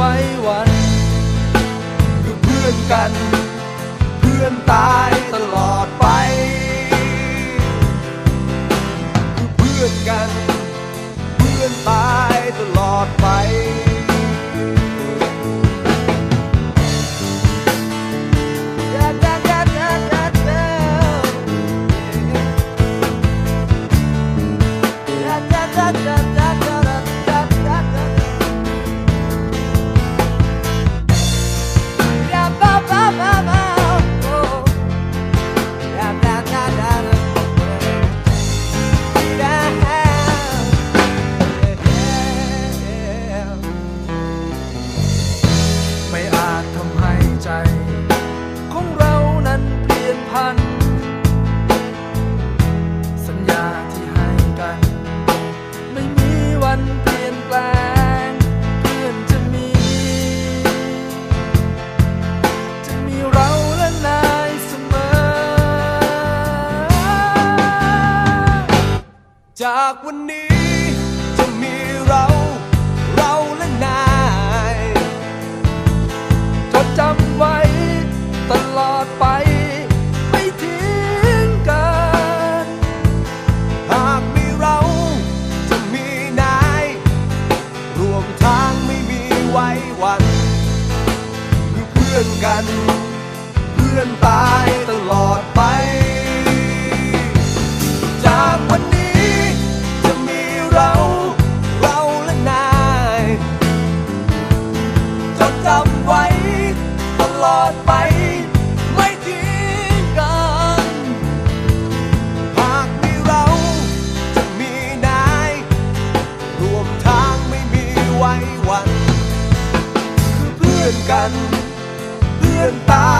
ไว้วันคือเพื่อนกัน เพื่อนตายตลอด จากวันนี้จะมีเรา เราและนายจดจำไว้ตลอดไป ไม่ทิ้งกัน หากมีเราจะมีนาย รวมทางไม่มีไว้วัน คือเพื่อนกัน เพื่อนตา กัน เพื่อนตา